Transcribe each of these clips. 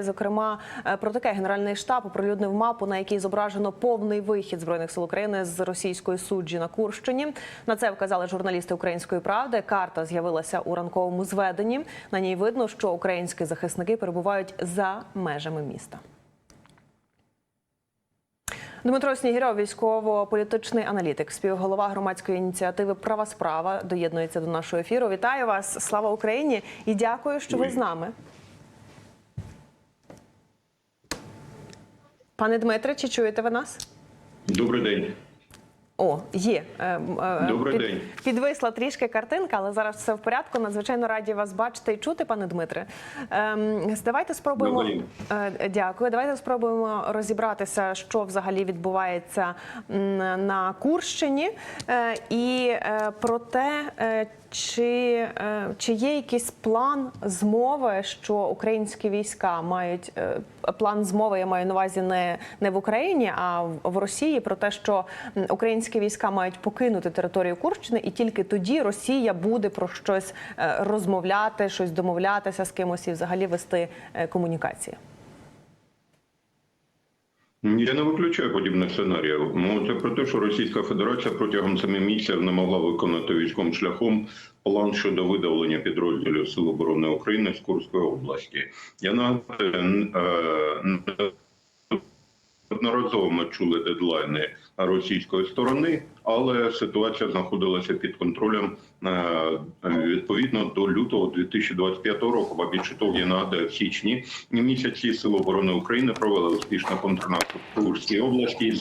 Зокрема, е, про таке генеральний штаб оприлюднив мапу, на якій зображено повний вихід збройних сил України з російської суджі на Курщині. На це вказали журналісти Української правди. Карта з'явилася у ранковому зведенні. На ній видно, що українські захисники перебувають за межами міста. Дмитро Снігіров, військово-політичний аналітик, співголова громадської ініціативи Права справа доєднується до нашого ефіру. Вітаю вас! Слава Україні! І дякую, що ви з нами. Пане Дмитре, чи чуєте ви нас? Добрий день. О, є. Е, е, день. Підвисла трішки картинка, але зараз все в порядку. Надзвичайно раді вас бачити і чути, пане Дмитре. Ем, давайте спробуємо. Добрий. Е, Дякую. Давайте спробуємо розібратися, що взагалі відбувається на Курщині, і про те, чи, чи є якийсь план змови, що українські війська мають план змови, я маю на увазі не, не в Україні, а в, Росії, про те, що м, українські війська мають покинути територію Курщини, і тільки тоді Росія буде про щось е, розмовляти, щось домовлятися з кимось і взагалі вести е, комунікації. Я не виключаю подібних сценаріїв. Це про те, що Російська Федерація протягом семи місяців не могла виконати військовим шляхом план щодо видавлення підрозділів Сил оборони України з Курської області. Я нагадаю, е, Одноразово ми чули дедлайни російської сторони, але ситуація знаходилася під контролем е, відповідно до лютого 2025 року. Ба більше того, я нагадаю, в січні місяці Сили оборони України провели успішний контрнаступ в Курській області,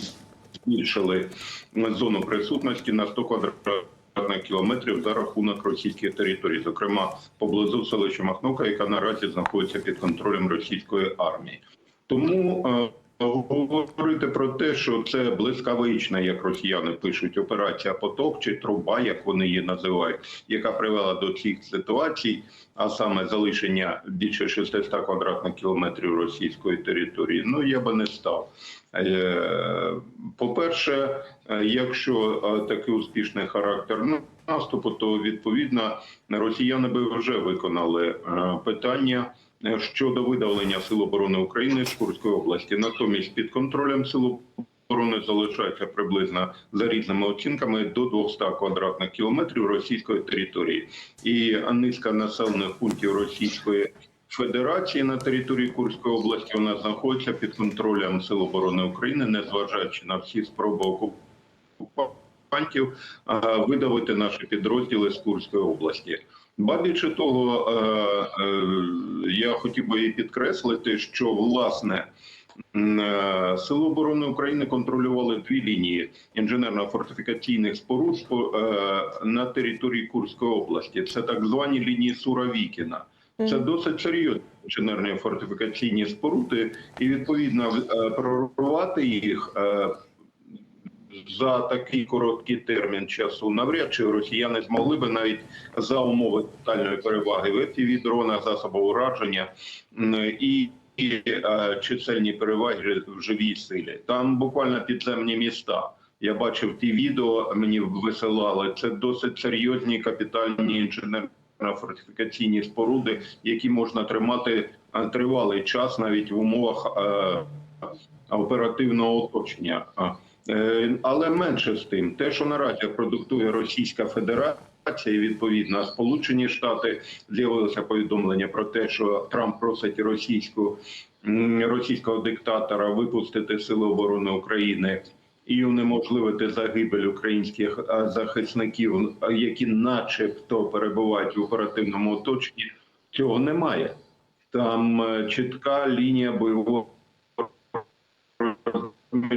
збільшили зону присутності на 100 квадратних кілометрів за рахунок російських територій, зокрема поблизу селища Махновка, яка наразі знаходиться під контролем російської армії. Тому е, Говорити про те, що це блискавична, як росіяни пишуть, операція поток чи труба, як вони її називають, яка привела до цих ситуацій, а саме залишення більше 600 квадратних кілометрів російської території. Ну я би не став. Е, По-перше, е, якщо е, такий успішний характер наступу, то відповідно росіяни би вже виконали питання щодо видавлення Сил оборони України з Курської області. Натомість під контролем Сил оборони залишається приблизно за різними оцінками до 200 квадратних кілометрів російської території, і низка населених пунктів Російської. Федерації на території Курської області вона знаходиться під контролем Сил оборони України, незважаючи на всі спроби окупантів видавити наші підрозділи з Курської області. Ба більше того, е, е, я хотів би і підкреслити, що власне е, Сили оборони України контролювали дві лінії інженерно-фортифікаційних споруд на території Курської області. Це так звані лінії Суровікіна. Це досить серйозні інженерні фортифікаційні споруди, і відповідно прорвати їх за такий короткий термін часу навряд чи росіяни змогли би навіть за умови тотальної переваги в fpv дронах засобів ураження і і е, чисельні переваги в живій силі. Там буквально підземні міста. Я бачив ті відео, мені висилали. Це досить серйозні капітальні інженерно-фортифікаційні споруди, які можна тримати е, тривалий час, навіть в умовах е, оперативного оточення. Е, але менше з тим, те, що наразі продуктує Російська Федерація, і відповідно, Сполучені Штати з'явилося повідомлення про те, що Трамп просить російську російського диктатора випустити сили оборони України. І унеможливити загибель українських захисників, які, начебто, перебувають в оперативному оточенні, цього немає. Там е, чітка лінія бойового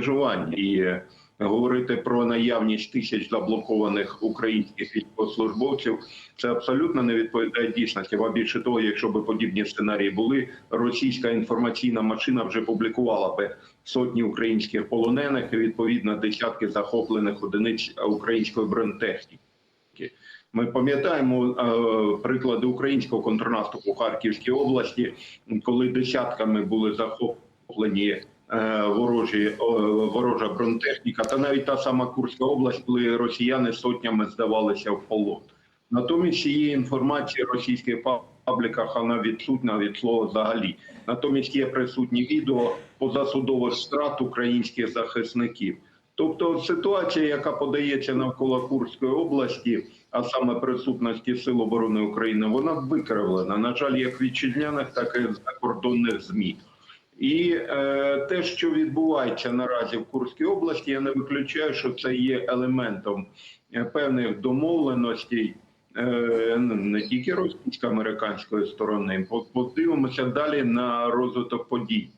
межування і говорити про наявність тисяч заблокованих українських військовослужбовців це абсолютно не відповідає дійсності. А більше того, якщо б подібні сценарії були, російська інформаційна машина вже публікувала би сотні українських полонених і відповідно десятки захоплених одиниць української бронетехніки. Ми пам'ятаємо е, приклади українського контрнаступу Харківській області, коли десятками були захоплені Е, ворожі ворожа бронетехніка, та навіть та сама Курська область, коли росіяни сотнями здавалися в полон. Натомість цієї інформації російський пабліках вона відсутня від слова взагалі. Натомість є присутні відео позасудових страт українських захисників. Тобто ситуація, яка подається навколо Курської області, а саме присутності Сил оборони України, вона викривлена. На жаль, як вітчизняних, так і закордонних змі. І е, те, що відбувається наразі в Курській області, я не виключаю, що це є елементом е, певних домовленостей е, не тільки російсько-американської сторони. По- Подивимося далі на розвиток подій.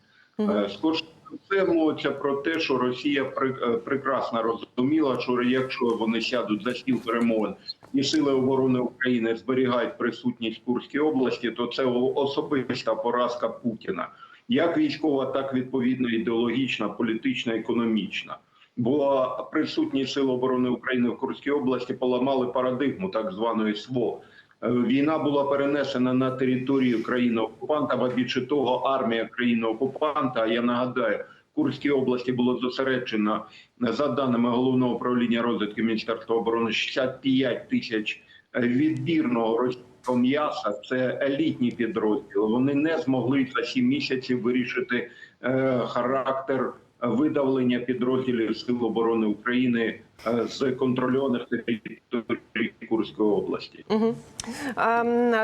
Е, Скорше все мовиться про те, що Росія пр- е, прекрасно розуміла, що якщо вони сядуть за стіл перемовин і сили оборони України зберігають присутність в Курській області, то це особиста поразка Путіна, як військова, так відповідно ідеологічна, політична, економічна. Була присутність сил оборони України в Курській області, поламали парадигму так званої СВО. Е, Війна була перенесена на територію країни-окупанта, а більше того, армія країни-окупанта. Я нагадаю, в Курській області було зосереджено, за даними головного управління розвідки Міністерства оборони, 65 тисяч відбірного російського м'яса. Це елітні підрозділи. Вони не змогли за 7 місяців вирішити е, характер видавлення підрозділів Сил оборони України е, з контрольованих територій Курської області. Угу.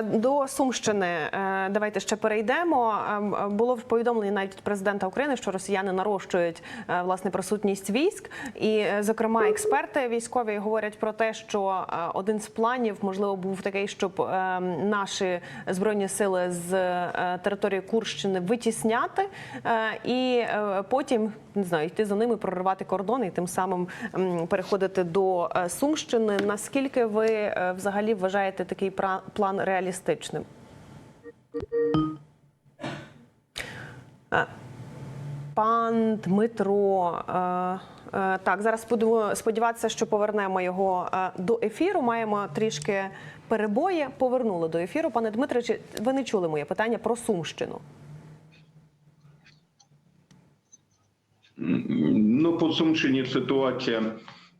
До Сумщини е, давайте ще перейдемо. Ем, було повідомлення навіть від президента України, що росіяни нарощують е, власне присутність військ, і е, зокрема експерти військові говорять про те, що е, один з планів можливо був такий, щоб ем, наші збройні сили з е, території Курщини витісняти е, і е, потім не знаю йти за ними, проривати кордони і тим самим м, переходити до е, Сумщини. Наскільки ви е, взагалі вважаєте такий план реалістичним? Е, Пан Дмитро, так зараз буду сподіватися, що повернемо його до ефіру. Маємо трішки перебої. Повернули до ефіру. Пане Дмитре, ви не чули моє питання про Сумщину? Ну, по Сумщині ситуація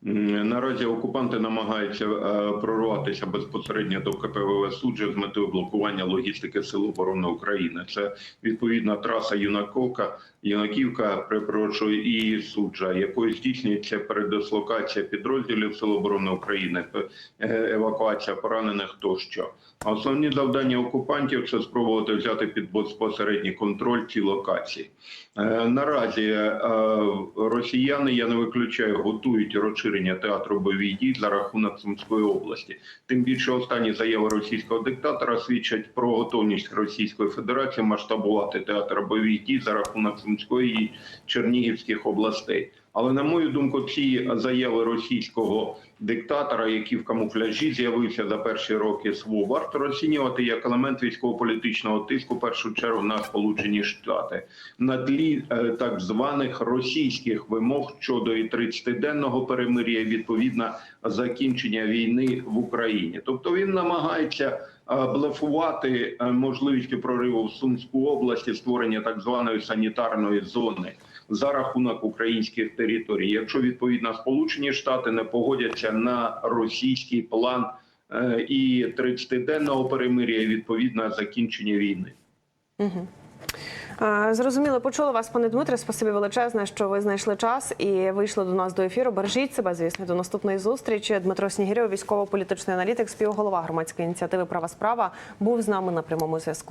наразі окупанти намагаються е, прорватися безпосередньо до КПВВ суджа з метою блокування логістики Сил оборони України. Це відповідна траса Юнаковка, Юнаківка, перепрошую, і суджа, якою здійснюється передислокація підрозділів Сил оборони України, е, евакуація поранених тощо. А Основні завдання окупантів це спробувати взяти під безпосередній контроль ці локації. Е, Наразі е, росіяни, я не виключаю, готують розширення театру бойових дій за рахунок Сумської області. Тим більше останні заяви російського диктатора свідчать про готовність Російської Федерації масштабувати театр бойових дій за рахунок Сумської і Чернігівських областей. Але на мою думку, ці заяви російського диктатора, який в камуфляжі з'явився за перші роки СВО, варто розцінювати як елемент військово-політичного тиску, в першу чергу на Сполучені Штати на тлі е, так званих російських вимог щодо і 30-денного перемир'я, відповідно закінчення війни в Україні. Тобто він намагається е, блефувати е, можливістю прориву в Сумську область і створення так званої санітарної зони за рахунок українських територій. Якщо відповідно Сполучені Штати не погодяться на російський план е, і 30-денного перемир'я, і відповідно закінчення війни. Е, Зрозуміло, почула вас, пане Дмитре. Спасибі величезне, що ви знайшли час і вийшли до нас до ефіру. Бережіть себе, звісно, до наступної зустрічі. Дмитро Снігирьов, військово-політичний аналітик, співголова громадської ініціативи Права справа, був з нами на прямому зв'язку.